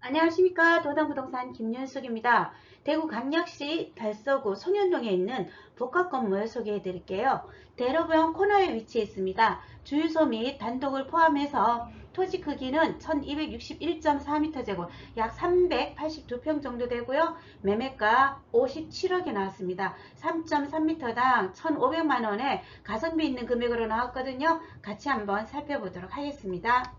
안녕하십니까 도담부동산 김윤숙입니다. 대구 강력시 달서구 송현동에 있는 복합 건물 소개해 드릴게요. 대로변 코너에 위치해 있습니다. 주유소 및 단독을 포함해서 토지 크기는 1261.4m제곱 약 382평 정도 되고요. 매매가 57억이 나왔습니다. 3.3m당 1,500만원에 가성비 있는 금액으로 나왔거든요. 같이 한번 살펴보도록 하겠습니다.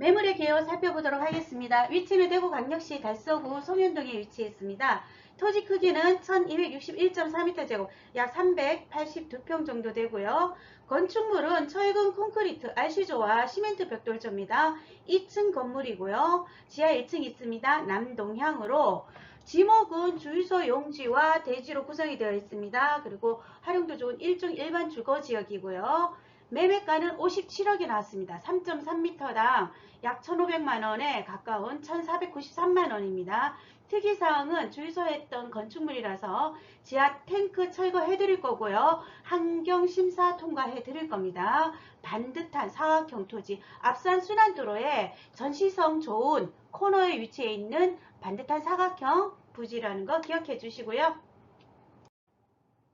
매물의 개요 살펴보도록 하겠습니다. 위치는 대구 강력시 달서구 송현동에 위치해 있습니다. 토지 크기는 1261.4m제곱 약 382평 정도 되고요. 건축물은 철근 콘크리트 RC조와 시멘트 벽돌조입니다. 2층 건물이고요. 지하 1층 있습니다. 남동향으로 지목은 주유소 용지와 대지로 구성이 되어 있습니다. 그리고 활용도 좋은 일종 일반 주거 지역이고요. 매매가는 57억이 나왔습니다. 3.3m당 약 1,500만원에 가까운 1,493만원입니다. 특이사항은 주유소에 했던 건축물이라서 지하 탱크 철거해 드릴 거고요. 환경심사 통과해 드릴 겁니다. 반듯한 사각형 토지, 앞산 순환도로에 전시성 좋은 코너에 위치해 있는 반듯한 사각형 부지라는 거 기억해 주시고요.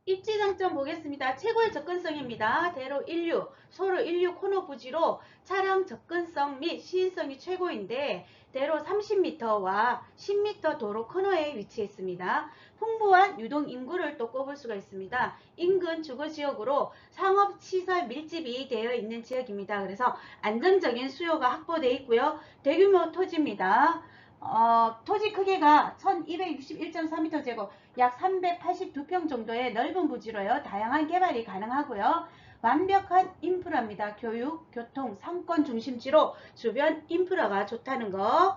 입지 장점 보겠습니다. 최고의 접근성입니다. 대로 16, 소로 16 코너 부지로 차량 접근성 및 시인성이 최고인데 대로 30m와 10m 도로 코너에 위치해 있습니다. 풍부한 유동 인구를 또 꼽을 수가 있습니다. 인근 주거 지역으로 상업 시설 밀집이 되어 있는 지역입니다. 그래서 안정적인 수요가 확보되어 있고요. 대규모 토지입니다. 어, 토지 크기가 1261.4m 제곱 약 382평 정도의 넓은 부지로요. 다양한 개발이 가능하고요. 완벽한 인프라입니다. 교육, 교통, 상권 중심지로 주변 인프라가 좋다는 거.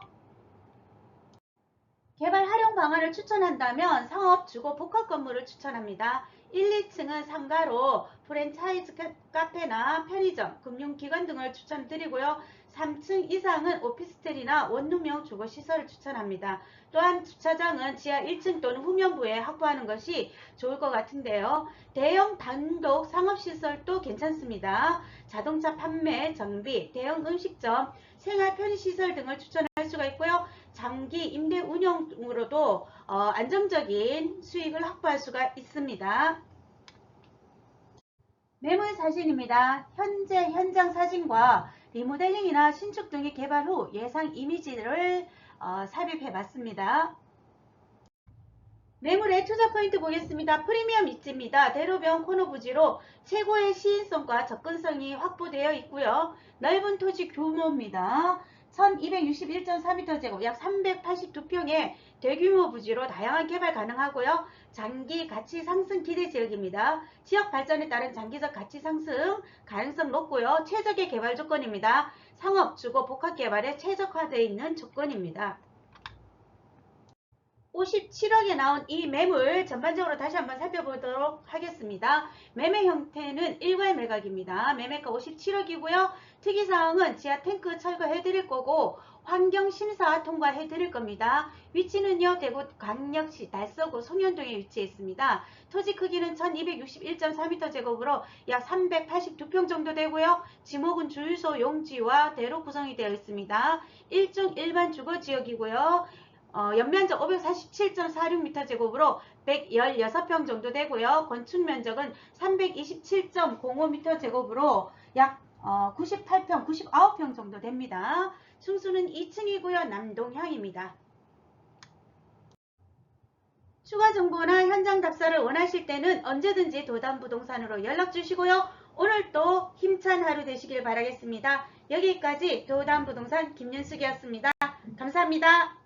개발 활용 방안을 추천한다면 상업, 주거, 복합 건물을 추천합니다. 1, 2층은 상가로 프랜차이즈 카- 카페나 편의점, 금융기관 등을 추천드리고요. 3층 이상은 오피스텔이나 원룸형 주거시설을 추천합니다. 또한 주차장은 지하 1층 또는 후면부에 확보하는 것이 좋을 것 같은데요. 대형 단독 상업시설도 괜찮습니다. 자동차 판매, 정비, 대형 음식점, 생활 편의시설 등을 추천할 수가 있고요. 장기 임대 운영으로도 어, 안정적인 수익을 확보할 수가 있습니다. 매물 사진입니다. 현재 현장 사진과 리모델링이나 신축 등의 개발 후 예상 이미지를 어, 삽입해 봤습니다. 매물의 투자 포인트 보겠습니다. 프리미엄 입지입니다. 대로변 코너 부지로 최고의 시인성과 접근성이 확보되어 있고요. 넓은 토지 규모입니다. 1261.4m 제곱 약 382평의 대규모 부지로 다양한 개발 가능하고요. 장기 가치 상승 기대 지역입니다. 지역 발전에 따른 장기적 가치 상승 가능성 높고요. 최적의 개발 조건입니다. 상업, 주거, 복합 개발에 최적화되어 있는 조건입니다. 57억에 나온 이 매물 전반적으로 다시 한번 살펴보도록 하겠습니다. 매매 형태는 일괄 매각입니다. 매매가 57억이고요. 특이사항은 지하 탱크 철거해 드릴 거고 환경심사 통과해 드릴 겁니다. 위치는요. 대구 강력시 달서구 송현동에 위치해 있습니다. 토지 크기는 1261.4m 제곱으로 약 382평 정도 되고요. 지목은 주유소 용지와 대로 구성이 되어 있습니다. 일종 일반 주거지역이고요. 어, 연면적 547.46m 제곱으로 116평 정도 되고요. 건축 면적은 327.05m 제곱으로 약 어, 98평, 99평 정도 됩니다. 충수는 2층이고요. 남동향입니다. 추가 정보나 현장 답사를 원하실 때는 언제든지 도담부동산으로 연락 주시고요. 오늘도 힘찬 하루 되시길 바라겠습니다. 여기까지 도담부동산 김윤숙이었습니다. 감사합니다.